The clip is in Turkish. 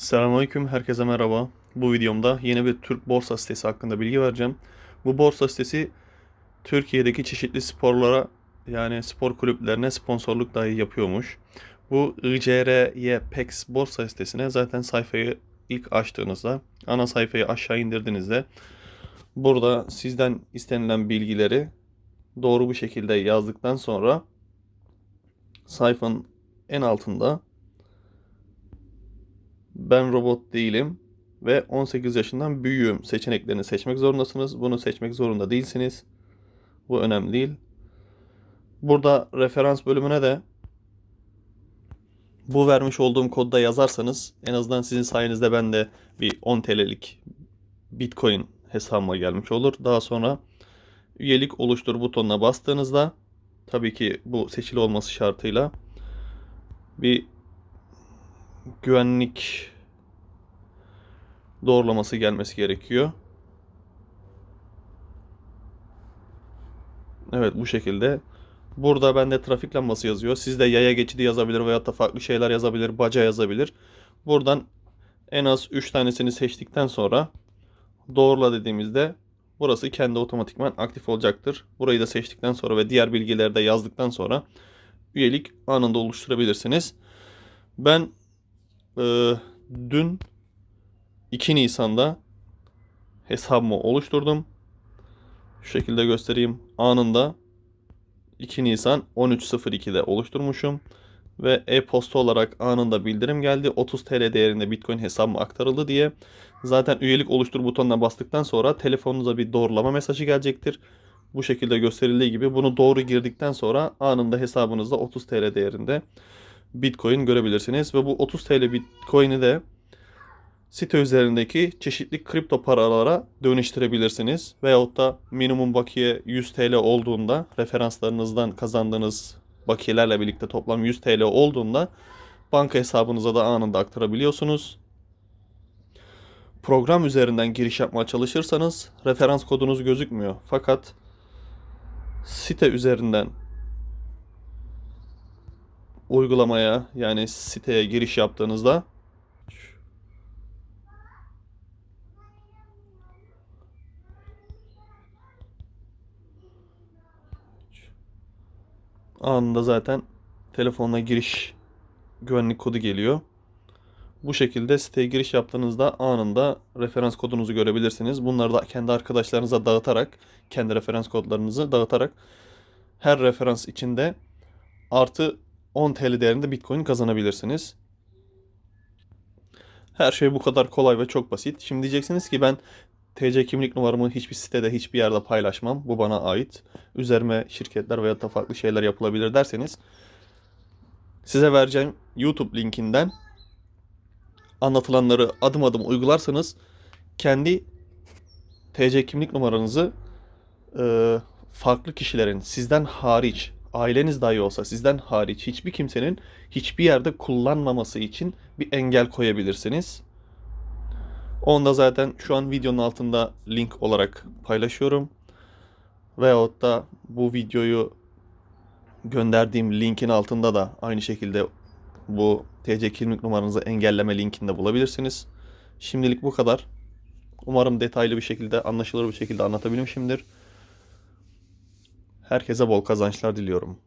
Selamünaleyküm, herkese merhaba. Bu videomda yeni bir Türk borsa sitesi hakkında bilgi vereceğim. Bu borsa sitesi Türkiye'deki çeşitli sporlara yani spor kulüplerine sponsorluk dahi yapıyormuş. Bu ICRY PEX borsa sitesine zaten sayfayı ilk açtığınızda, ana sayfayı aşağı indirdiğinizde burada sizden istenilen bilgileri doğru bir şekilde yazdıktan sonra sayfanın en altında ben robot değilim ve 18 yaşından büyüğüm seçeneklerini seçmek zorundasınız. Bunu seçmek zorunda değilsiniz. Bu önemli değil. Burada referans bölümüne de bu vermiş olduğum kodda yazarsanız en azından sizin sayenizde ben de bir 10 TL'lik Bitcoin hesabıma gelmiş olur. Daha sonra üyelik oluştur butonuna bastığınızda tabii ki bu seçili olması şartıyla bir güvenlik doğrulaması gelmesi gerekiyor. Evet bu şekilde. Burada bende trafik lambası yazıyor. Sizde yaya geçidi yazabilir veyahut da farklı şeyler yazabilir, baca yazabilir. Buradan en az 3 tanesini seçtikten sonra doğrula dediğimizde burası kendi otomatikman aktif olacaktır. Burayı da seçtikten sonra ve diğer bilgileri de yazdıktan sonra üyelik anında oluşturabilirsiniz. Ben e, dün 2 Nisan'da hesabımı oluşturdum. Şu şekilde göstereyim. Anında 2 Nisan 13.02'de oluşturmuşum. Ve e-posta olarak anında bildirim geldi. 30 TL değerinde Bitcoin hesabıma aktarıldı diye. Zaten üyelik oluştur butonuna bastıktan sonra telefonunuza bir doğrulama mesajı gelecektir. Bu şekilde gösterildiği gibi bunu doğru girdikten sonra anında hesabınızda 30 TL değerinde Bitcoin görebilirsiniz. Ve bu 30 TL Bitcoin'i de site üzerindeki çeşitli kripto paralara dönüştürebilirsiniz. Veyahut da minimum bakiye 100 TL olduğunda referanslarınızdan kazandığınız bakiyelerle birlikte toplam 100 TL olduğunda banka hesabınıza da anında aktarabiliyorsunuz. Program üzerinden giriş yapmaya çalışırsanız referans kodunuz gözükmüyor. Fakat site üzerinden uygulamaya yani siteye giriş yaptığınızda anında zaten telefonuna giriş güvenlik kodu geliyor. Bu şekilde siteye giriş yaptığınızda anında referans kodunuzu görebilirsiniz. Bunları da kendi arkadaşlarınıza dağıtarak, kendi referans kodlarınızı dağıtarak her referans içinde artı 10 TL değerinde Bitcoin kazanabilirsiniz. Her şey bu kadar kolay ve çok basit. Şimdi diyeceksiniz ki ben TC kimlik numaramı hiçbir sitede, hiçbir yerde paylaşmam. Bu bana ait. Üzerime şirketler veya da farklı şeyler yapılabilir derseniz size vereceğim YouTube linkinden anlatılanları adım adım uygularsanız kendi TC kimlik numaranızı e, farklı kişilerin sizden hariç aileniz dahi olsa sizden hariç hiçbir kimsenin hiçbir yerde kullanmaması için bir engel koyabilirsiniz. Onu da zaten şu an videonun altında link olarak paylaşıyorum. Veyahut da bu videoyu gönderdiğim linkin altında da aynı şekilde bu TC kimlik numaranızı engelleme linkinde bulabilirsiniz. Şimdilik bu kadar. Umarım detaylı bir şekilde, anlaşılır bir şekilde anlatabilmişimdir. Herkese bol kazançlar diliyorum.